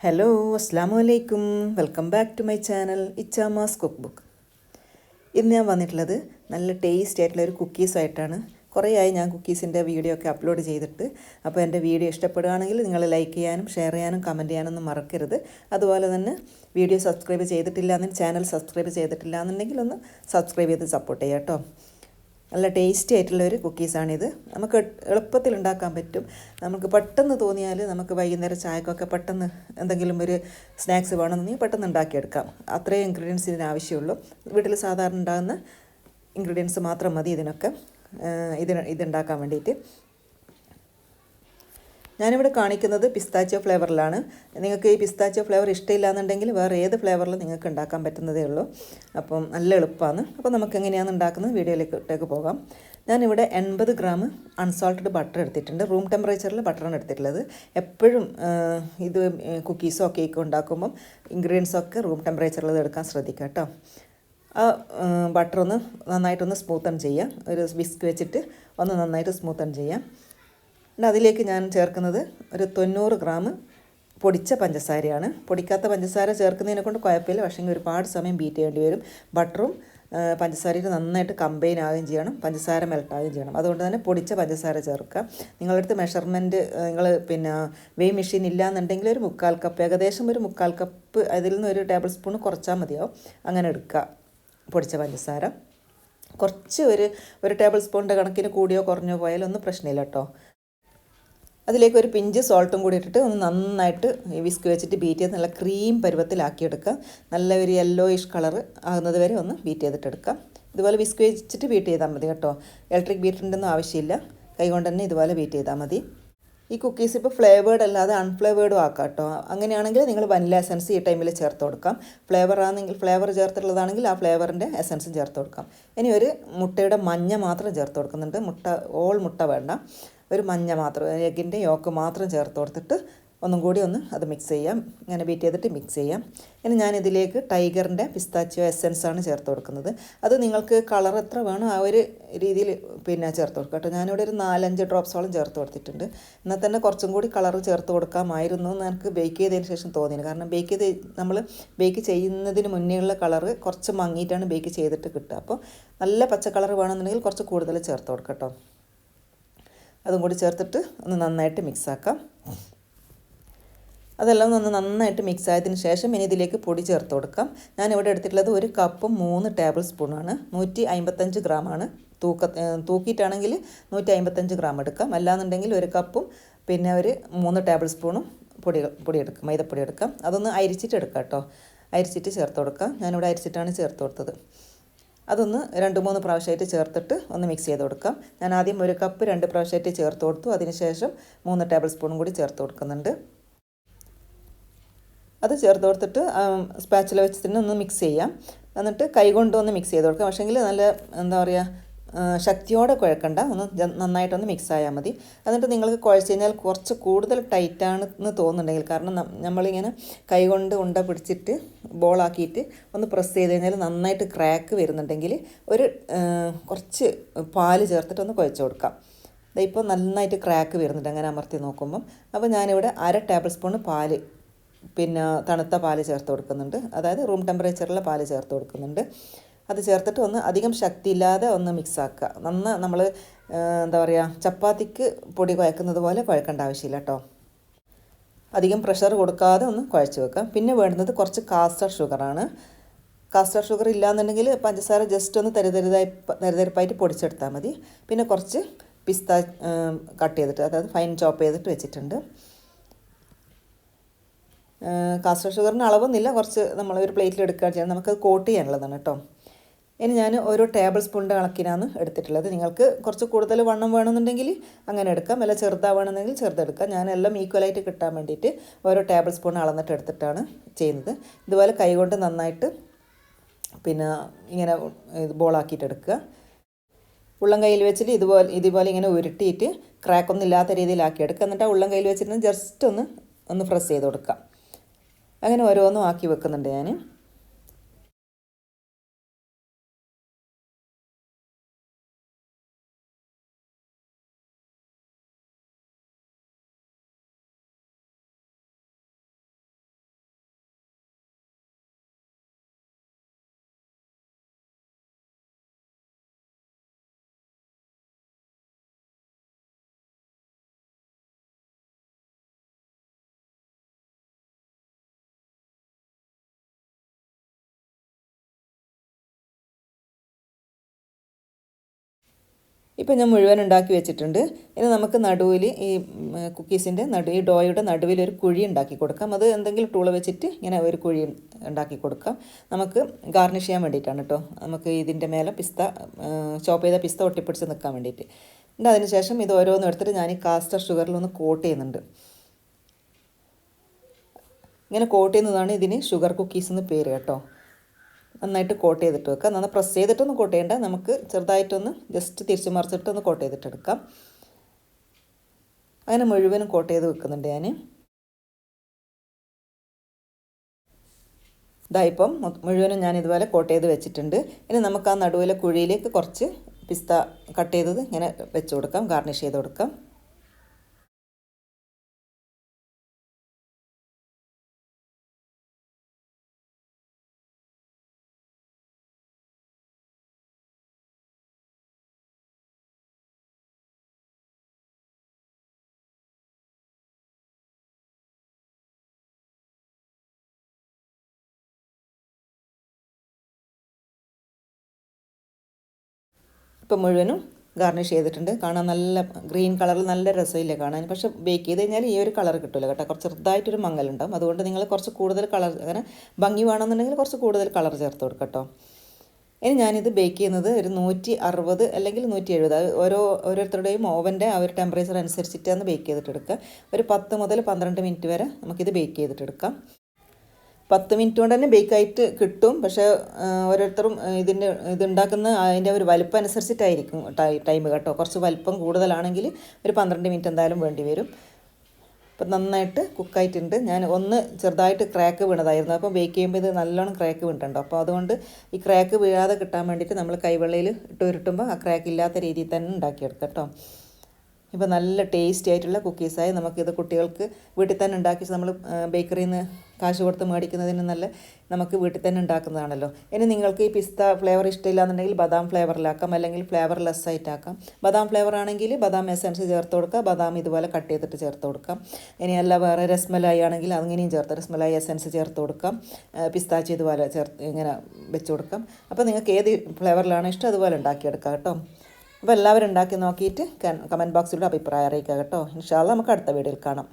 Hello അസ്സാമു അലൈക്കും welcome back to my channel Ichamas cookbook ഇന്ന് ഞാൻ വന്നിട്ടുള്ളത് നല്ല ടേസ്റ്റ് ആയിട്ടുള്ള ഒരു കുക്കീസായിട്ടാണ് കുറേ ആയി ഞാൻ കുക്കീസിന്റെ വീഡിയോ ഒക്കെ അപ്ലോഡ് ചെയ്തിട്ട്. അപ്പോൾ എന്റെ വീഡിയോ ഇഷ്ടപ്പെടുകയാണെങ്കിൽ നിങ്ങൾ ലൈക്ക് ചെയ്യാനും ഷെയർ ചെയ്യാനും കമന്റ് ചെയ്യാനൊന്നും മറക്കരുത്. അതുപോലെ തന്നെ വീഡിയോ സബ്സ്ക്രൈബ് ചെയ്തിട്ടില്ല ചാനൽ സബ്സ്ക്രൈബ് ചെയ്തിട്ടില്ല എന്നുണ്ടെങ്കിൽ ഒന്ന് സബ്സ്ക്രൈബ് ചെയ്ത് സപ്പോർട്ട് ചെയ്യാം കേട്ടോ. നല്ല ടേസ്റ്റി ആയിട്ടുള്ള ഒരു കുക്കീസാണിത് നമുക്ക് എളുപ്പത്തിൽ ഉണ്ടാക്കാൻ പറ്റും. നമുക്ക് പെട്ടെന്ന് തോന്നിയാൽ നമുക്ക് വൈകുന്നേരം ചായക്കൊക്കെ പെട്ടെന്ന് എന്തെങ്കിലും ഒരു സ്നാക്സ് വേണമെന്നുണ്ടെങ്കിൽ പെട്ടെന്ന് ഉണ്ടാക്കിയെടുക്കാം. അത്രയും ഇൻഗ്രീഡിയൻസ് ഇതിന് ആവശ്യമുള്ളൂ. വീട്ടിൽ സാധാരണ ഉണ്ടാകുന്ന ഇൻഗ്രീഡിയൻസ് മാത്രം മതി ഇതിനൊക്കെ. ഇതിന് ഇതുണ്ടാക്കാൻ വേണ്ടിയിട്ട്. ഞാനിവിടെ കാണിക്കുന്നത് പിസ്താച്ചോ ഫ്ലേവറിലാണ്. നിങ്ങൾക്ക് ഈ പിസ്താച്ചോ ഫ്ലേവർ ഇഷ്ടമില്ല എന്നുണ്ടെങ്കിൽ വേറെ ഏത് ഫ്ലേവറിൽ നിങ്ങൾക്ക് ഉണ്ടാക്കാൻ പറ്റുന്നതേ ഉള്ളൂ. അപ്പം നല്ല എളുപ്പമാണ്. അപ്പോൾ നമുക്ക് എങ്ങനെയാണ് ഉണ്ടാക്കുന്നത് വീഡിയോയിലേക്ക് പോകാം. ഞാനിവിടെ എൺപത് ഗ്രാം അൺസോൾട്ടഡ് ബട്ടർ എടുത്തിട്ടുണ്ട്. റൂം ടെമ്പറേച്ചറിൽ ബട്ടറാണ് എടുത്തിട്ടുള്ളത്. എപ്പോഴും ഇത് കുക്കീസോ കേക്കോ ഉണ്ടാക്കുമ്പം ഇൻഗ്രീഡിയൻസൊക്കെ റൂം ടെമ്പറേച്ചറിൽ എടുക്കാൻ ശ്രദ്ധിക്കുക കേട്ടോ. ആ ബട്ടർ ഒന്ന് നന്നായിട്ടൊന്ന് സ്മൂത്തൺ ചെയ്യാം ഒരു വിസ്ക് വെച്ചിട്ട് ഒന്ന് നന്നായിട്ട് സ്മൂത്തൺ ചെയ്യാം പിന്നെ അതിലേക്ക് ഞാൻ ചേർക്കുന്നത് ഒരു തൊണ്ണൂറ് ഗ്രാം പൊടിച്ച പഞ്ചസാരയാണ്. പൊടിക്കാത്ത പഞ്ചസാര ചേർക്കുന്നതിനെ കൊണ്ട് കുഴപ്പമില്ല. പക്ഷേ ഒരുപാട് സമയം ബീറ്റ് ചെയ്യേണ്ടി വരും. ബട്ടറും പഞ്ചസാരയിൽ നന്നായിട്ട് കമ്പൈൻ ആവുകയും ചെയ്യണം. പഞ്ചസാര മെൽട്ടാവുകയും ചെയ്യണം. അതുകൊണ്ട് തന്നെ പൊടിച്ച പഞ്ചസാര ചേർക്കുക. നിങ്ങളടുത്ത് മെഷർമെന്റ് നിങ്ങൾ പിന്നെ വെയ് മെഷീൻ ഇല്ല എന്നുണ്ടെങ്കിൽ ഒരു മുക്കാൽ കപ്പ് ഏകദേശം ഒരു മുക്കാൽ കപ്പ് അതിൽ നിന്ന് ഒരു ടേബിൾ സ്പൂൺ കുറച്ചാൽ മതിയാവും. അങ്ങനെ എടുക്കുക പൊടിച്ച പഞ്ചസാര. കുറച്ച് ഒരു ഒരു ടേബിൾ സ്പൂണിന്റെ കണക്കിന് കൂടിയോ കുറഞ്ഞോ പോയാലൊന്നും പ്രശ്നമില്ല കേട്ടോ. അതിലേക്ക് ഒരു പിഞ്ച് സോൾട്ടും കൂടി ഇട്ടിട്ട് ഒന്ന് നന്നായിട്ട് വിസ്ക് വെച്ചിട്ട് ബീറ്റ് ചെയ്ത് നല്ല ക്രീം പരുവത്തിലാക്കിയെടുക്കുക. നല്ല ഒരു യെല്ലോയിഷ് കളർ ആകുന്നത് വരെ ഒന്ന് ബീറ്റ് ചെയ്തിട്ട് ചെയ്തിട്ടെടുക്കാം ഇതുപോലെ വിസ്ക് വെച്ചിട്ട് ബീറ്റ് ചെയ്താൽ മതി കേട്ടോ. ഇലക്ട്രിക് ബീറ്ററിന്റെ ആവശ്യമില്ല. കൈകൊണ്ട് തന്നെ ഇതുപോലെ ബീറ്റ് ചെയ്താൽ മതി. ഈ കുക്കീസ് ഇപ്പോൾ ഫ്ലേവേർഡ് അല്ലാതെ അൺഫ്ലേവേർഡും ആക്കാം കേട്ടോ. അങ്ങനെയാണെങ്കിൽ നിങ്ങൾ വനില എസൻസ് ഈ ടൈമിൽ ചേർത്ത് കൊടുക്കാം. ഫ്ലേവർ ആണെങ്കിൽ ഫ്ലേവർ ചേർത്തിട്ടുള്ളതാണെങ്കിൽ ആ ഫ്ലേവറിന്റെ എസൻസും ചേർത്ത് കൊടുക്കാം. ഇനി ഒരു മുട്ടയുടെ മഞ്ഞ മാത്രം ചേർത്ത് കൊടുക്കുന്നുണ്ട്. മുട്ട ഓൾ മുട്ട വേണ്ട. ഒരു മഞ്ഞ മാത്രം എഗ്ഗിന്റെ യോക്ക് മാത്രം ചേർത്ത് കൊടുത്തിട്ട് ഒന്നും കൂടി ഒന്ന് അത് മിക്സ് ചെയ്യാം. ഇങ്ങനെ ബീറ്റ് ചെയ്തിട്ട് മിക്സ് ചെയ്യാം. ഇനി ഞാനിതിലേക്ക് ടൈഗറിന്റെ പിസ്താച്ചിയോ എസെൻസ് ആണ് ചേർത്ത് കൊടുക്കുന്നത്. അത് നിങ്ങൾക്ക് കളർ എത്ര വേണോ ആ ഒരു രീതിയിൽ പിന്നെ ചേർത്ത് കൊടുക്കുക കേട്ടോ. ഞാനിവിടെ ഒരു നാലഞ്ച് ഡ്രോപ്സോളം ചേർത്ത് കൊടുത്തിട്ടുണ്ട്. എന്നാൽ തന്നെ കുറച്ചും കൂടി കളർ ചേർത്ത് കൊടുക്കാമായിരുന്നു എന്ന് എനിക്ക് ബേക്ക് ചെയ്തതിന് ശേഷം തോന്നിയത്. കാരണം ബേക്ക് ചെയ്ത് നമ്മൾ ബേക്ക് ചെയ്യുന്നതിന് മുന്നേയുള്ള കളർ കുറച്ച് മങ്ങിയിട്ടാണ് ബേക്ക് ചെയ്തിട്ട് കിട്ടുക. അപ്പോൾ നല്ല പച്ച കളർ വേണമെന്നുണ്ടെങ്കിൽ കുറച്ച് കൂടുതൽ ചേർത്ത് കൊടുക്കാം കേട്ടോ. അതും കൂടി ചേർത്തിട്ട് ഒന്ന് നന്നായിട്ട് മിക്സാക്കാം അതെല്ലാം ഒന്ന് നന്നായിട്ട് മിക്സ് ആയതിന് ശേഷം ഇനി ഇതിലേക്ക് പൊടി ചേർത്ത് കൊടുക്കാം. ഞാൻ ഇവിടെ എടുത്തിട്ടുള്ളത് ഒരു കപ്പും മൂന്ന് ടേബിൾ സ്പൂണാണ് നൂറ്റി അമ്പത്തഞ്ച് ഗ്രാമാണ് തൂക്ക തൂക്കിയിട്ടാണെങ്കിൽ നൂറ്റി അമ്പത്തഞ്ച് ഗ്രാം എടുക്കാം. അല്ലാന്നുണ്ടെങ്കിൽ ഒരു കപ്പും പിന്നെ ഒരു മൂന്ന് ടേബിൾ സ്പൂണും പൊടി പൊടി എടുക്കാം മൈദപ്പൊടി എടുക്കാം. അതൊന്ന് അരിച്ചിട്ട് എടുക്കാം കേട്ടോ. അരിച്ചിട്ട് ചേർത്ത് കൊടുക്കാം. ഞാനിവിടെ അരിച്ചിട്ടാണ് ചേർത്ത് കൊടുത്തത്. അതൊന്ന് രണ്ട് മൂന്ന് പ്രാവശ്യമായിട്ട് ചേർത്തിട്ട് ഒന്ന് മിക്സ് ചെയ്ത് കൊടുക്കാം. ഞാൻ ആദ്യം ഒരു കപ്പ് രണ്ട് പ്രാവശ്യമായിട്ട് ചേർത്ത് കൊടുത്തു. അതിനുശേഷം മൂന്ന് ടേബിൾ സ്പൂണും കൂടി ചേർത്ത് കൊടുക്കുന്നുണ്ട്. അത് ചേർത്ത് കൊടുത്തിട്ട് സ്പാച്ചില വെച്ചിട്ട് ഒന്ന് മിക്സ് ചെയ്യാം. എന്നിട്ട് കൈ കൊണ്ടൊന്ന് മിക്സ് ചെയ്ത് കൊടുക്കാം. പക്ഷേങ്കിൽ നല്ല എന്താ പറയുക ശക്തിയോടെ കുഴക്കണ്ട. ഒന്ന് നന്നായിട്ടൊന്ന് മിക്സ് ആയാൽ മതി. എന്നിട്ട് നിങ്ങൾക്ക് കുഴച്ച് കഴിഞ്ഞാൽ കുറച്ച് കൂടുതൽ ടൈറ്റാണ് എന്ന് തോന്നുന്നുണ്ടെങ്കിൽ കാരണം നമ്മളിങ്ങനെ കൈകൊണ്ട് ഉണ്ട പിടിച്ചിട്ട് ബോളാക്കിയിട്ട് ഒന്ന് പ്രസ് ചെയ്ത് കഴിഞ്ഞാൽ നന്നായിട്ട് ക്രാക്ക് വരുന്നുണ്ടെങ്കിൽ ഒരു കുറച്ച് പാൽ ചേർത്തിട്ട് ഒന്ന് കുഴച്ച് കൊടുക്കാം. ഇപ്പോൾ നന്നായിട്ട് ക്രാക്ക് വരുന്നുണ്ട്. അങ്ങനെ അമർത്തി നോക്കുമ്പം. അപ്പോൾ ഞാനിവിടെ അര ടേബിൾ സ്പൂൺ പാൽ പിന്നെ തണുത്ത പാൽ ചേർത്ത് കൊടുക്കുന്നുണ്ട്. അതായത് റൂം ടെമ്പറേച്ചറിലെ പാൽ ചേർത്ത് കൊടുക്കുന്നുണ്ട്. അത് ചേർത്തിട്ട് ഒന്ന് അധികം ശക്തിയില്ലാതെ ഒന്ന് മിക്സ് ആക്കുക നന്ന നമ്മൾ എന്താ പറയുക ചപ്പാത്തിക്ക് പൊടി കുഴക്കുന്നത് പോലെ കുഴക്കേണ്ട ആവശ്യമില്ല കേട്ടോ അധികം പ്രഷർ കൊടുക്കാതെ ഒന്ന് കുഴച്ച് വെക്കാം പിന്നെ വേണ്ടുന്നത് കുറച്ച് കാസ്റ്റർ ഷുഗറാണ് കാസ്റ്റർ ഷുഗർ ഇല്ലാന്നുണ്ടെങ്കിൽ പഞ്ചസാര ജസ്റ്റ് ഒന്ന് തരിതരിതായി തരിതരിപ്പായിട്ട് പൊടിച്ചെടുത്താൽ മതി. പിന്നെ കുറച്ച് പിസ്ത കട്ട് ചെയ്തിട്ട് അതായത് ഫൈൻ ചോപ്പ് ചെയ്തിട്ട് വെച്ചിട്ടുണ്ട്. കാസ്റ്റർ ഷുഗറിന് അളവൊന്നുമില്ല. കുറച്ച് നമ്മൾ ഒരു പ്ലേറ്റിൽ എടുക്കുകയാണ് ചെയ്യുന്നത്. നമുക്കത് കോട്ട് ചെയ്യാനുള്ളതാണ് കേട്ടോ ഇനി ഞാൻ ഒരു ടേബിൾ സ്പൂണിന്റെ കണക്കിനാണ് എടുത്തിട്ടുള്ളത്. നിങ്ങൾക്ക് കുറച്ച് കൂടുതൽ വണ്ണം വേണമെന്നുണ്ടെങ്കിൽ അങ്ങനെ എടുക്കാം. അല്ല ചെറുതാവണമെന്നുണ്ടെങ്കിൽ ചെറുതെടുക്കാം ഞാൻ എല്ലാം ഈക്വലായിട്ട് കിട്ടാൻ വേണ്ടിയിട്ട് ഓരോ ടേബിൾ സ്പൂൺ അളന്നിട്ട് എടുത്തിട്ടാണ് ചെയ്യുന്നത്. ഇതുപോലെ കൈകൊണ്ട് നന്നായിട്ട് പിന്നെ ഇങ്ങനെ ഇത് ബോളാക്കിയിട്ട് എടുക്കുക. ഉള്ളം കയ്യിൽ വെച്ചിട്ട് ഇതുപോലെ ഇതുപോലെ ഇങ്ങനെ ഉരുട്ടിയിട്ട് ക്രാക്കൊന്നും ഇല്ലാത്ത രീതിയിലാക്കി എടുക്കുക. എന്നിട്ട് ആ ഉള്ളം കയ്യിൽ വെച്ചിട്ട് ജസ്റ്റ് ഒന്ന് ഒന്ന് ഫ്രസ് ചെയ്ത് കൊടുക്കുക. അങ്ങനെ ഓരോന്നും ആക്കി വെക്കുന്നുണ്ട് ഞാൻ. ഇപ്പം ഞാൻ മുഴുവൻ ഉണ്ടാക്കി വെച്ചിട്ടുണ്ട്. ഇനി നമുക്ക് നടുവിൽ ഈ കുക്കീസിന്റെ നടു ഈ ഡോയുടെ നടുവിൽ ഒരു കുഴി ഉണ്ടാക്കി കൊടുക്കാം. അത് എന്തെങ്കിലും ടൂൾ വെച്ചിട്ട് ഇങ്ങനെ ഒരു കുഴി ഉണ്ടാക്കി കൊടുക്കാം. നമുക്ക് ഗാർണിഷ് ചെയ്യാൻ വേണ്ടിയിട്ടാണ് കേട്ടോ നമുക്ക് ഇതിന്റെ മേലെ പിസ്ത ചോപ്പ് ചെയ്ത പിസ്ത ഒട്ടിപ്പിടിച്ച് നിൽക്കാൻ വേണ്ടിയിട്ട്. എന്നിട്ട് അതിനുശേഷം ഇത് ഓരോന്നും എടുത്തിട്ട് ഞാൻ ഈ കാസ്റ്റർ ഷുഗറിലൊന്ന് കോട്ട് ചെയ്യുന്നുണ്ട്. ഇങ്ങനെ കോട്ട് ചെയ്യുന്നതാണ് ഇതിന് ഷുഗർ കുക്കീസ് എന്ന് പേര് കേട്ടോ. നന്നായിട്ട് കോട്ട് ചെയ്തിട്ട് വെക്കാം. നന്നായി പ്രസ് ചെയ്തിട്ടൊന്നും കോട്ട് ചെയ്യേണ്ട. നമുക്ക് ചെറുതായിട്ടൊന്ന് ജസ്റ്റ് തിരിച്ച് മറിച്ചിട്ടൊന്ന് കോട്ട് ചെയ്തിട്ട് എടുക്കാം. അങ്ങനെ മുഴുവനും കോട്ട് ചെയ്ത് വെക്കുന്നുണ്ട് ഞാൻ ഇതായിപ്പം മുഴുവനും ഞാൻ ഇതുപോലെ കോട്ട് ചെയ്ത് വെച്ചിട്ടുണ്ട്. ഇനി നമുക്ക് ആ നടുവിലെ കുഴിയിലേക്ക് കുറച്ച് പിസ്ത കട്ട് ചെയ്തത് ഇങ്ങനെ വെച്ച് കൊടുക്കാം. ഗാർണിഷ് ചെയ്ത് കൊടുക്കാം. ഇപ്പം മുഴുവനും ഗാർണിഷ് ചെയ്തിട്ടുണ്ട്. കാണാൻ നല്ല ഗ്രീൻ കളറിൽ നല്ല രസമില്ലേ കാണാൻ. പക്ഷേ ബേക്ക് ചെയ്ത് കഴിഞ്ഞാൽ ഈ ഒരു കളർ കിട്ടില്ല കേട്ടോ. കുറച്ച് ചെറുതായിട്ടൊരു മങ്ങലുണ്ടാവും. അതുകൊണ്ട് നിങ്ങൾ കുറച്ച് കൂടുതൽ കളർ അങ്ങനെ ഭംഗി വേണമെന്നുണ്ടെങ്കിൽ കുറച്ച് കൂടുതൽ കളർ ചേർത്ത് കൊടുക്കുക കേട്ടോ. ഇനി ഞാനിത് ബേക്ക് ചെയ്യുന്നത് ഒരു നൂറ്റി അറുപത് അല്ലെങ്കിൽ നൂറ്റി എഴുപത്. ഓരോ ഓരോരുത്തരുടെയും ഓവന്റെ ആ ഒരു ടെമ്പറേച്ചർ അനുസരിച്ചിട്ടാണ് ബേക്ക് ചെയ്തിട്ടെടുക്കുക ഒരു പത്ത് മുതൽ പന്ത്രണ്ട് മിനിറ്റ് വരെ നമുക്കിത് ബേക്ക് ചെയ്തിട്ടെടുക്കാം പത്ത് മിനിറ്റ് കൊണ്ട് തന്നെ ബേക്കായിട്ട് കിട്ടും. പക്ഷേ ഓരോരുത്തരും ഇതിന്റെ ഇതുണ്ടാക്കുന്ന അതിന്റെ ഒരു വലുപ്പം അനുസരിച്ചിട്ടായിരിക്കും ടൈം കേട്ടോ. കുറച്ച് വലുപ്പം കൂടുതലാണെങ്കിൽ ഒരു പന്ത്രണ്ട് മിനിറ്റ് എന്തായാലും വേണ്ടി വരും. അപ്പം നന്നായിട്ട് കുക്കായിട്ടുണ്ട്. ഞാൻ ഒന്ന് ചെറുതായിട്ട് ക്രാക്ക് വീണതായിരുന്നു. അപ്പോൾ ബേക്ക് ചെയ്യുമ്പോൾ ഇത് നല്ലോണം ക്രാക്ക് വീണിട്ടുണ്ടോ? അപ്പോൾ അതുകൊണ്ട് ഈ ക്രാക്ക് വീഴാതെ കിട്ടാൻ വേണ്ടിയിട്ട് നമ്മൾ കൈവെള്ളയിൽ ഇട്ട് ഉരുട്ടുമ്പോൾ ആ ക്രാക്ക് ഇല്ലാത്ത രീതിയിൽ തന്നെ ഉണ്ടാക്കിയെടുക്കാം കേട്ടോ. ഇപ്പോൾ നല്ല ടേസ്റ്റി ആയിട്ടുള്ള കുക്കീസായി നമുക്കിത് കുട്ടികൾക്ക് വീട്ടിൽ തന്നെ ഉണ്ടാക്കി നമ്മൾ ബേക്കറിയിൽ നിന്ന് കാശ് കൊടുത്ത് മേടിക്കുന്നതിന് നല്ല നമുക്ക് വീട്ടിൽ തന്നെ ഉണ്ടാക്കുന്നതാണല്ലോ. ഇനി നിങ്ങൾക്ക് ഈ പിസ്ത ഫ്ലേവർ ഇഷ്ടമില്ല എന്നുണ്ടെങ്കിൽ ബദാം ഫ്ലേവറിലാക്കാം അല്ലെങ്കിൽ ഫ്ലേവർ ലെസ് ആയിട്ടാക്കാം ബദാം ഫ്ലേവർ ആണെങ്കിൽ ബദാം എസൻസ് ചേർത്ത് കൊടുക്കുക ബദാം ഇതുപോലെ കട്ട് ചെയ്തിട്ട് ചേർത്ത് കൊടുക്കാം ഇനി അല്ല വേറെ രസ്മലായി ആണെങ്കിൽ അങ്ങനെയും ചേർത്ത് രസ്മലായി എസൻസ് ചേർത്ത് കൊടുക്കാം പിസ്താച്ചി ഇതുപോലെ ചേർത്ത് ഇങ്ങനെ വെച്ച് കൊടുക്കാം അപ്പോൾ നിങ്ങൾക്ക് ഏത് ഫ്ലേവറിലാണ് ഇഷ്ടം അതുപോലെ ഉണ്ടാക്കിയെടുക്കാം കേട്ടോ. അപ്പോൾ എല്ലാവരും ഉണ്ടാക്കി നോക്കിയിട്ട് കമന്റ് ബോക്സിലൂടെ അഭിപ്രായം അറിയിക്കുക കേട്ടോ. ഇൻഷാല്ല നമുക്ക് അടുത്ത വീഡിയോയിൽ കാണാം.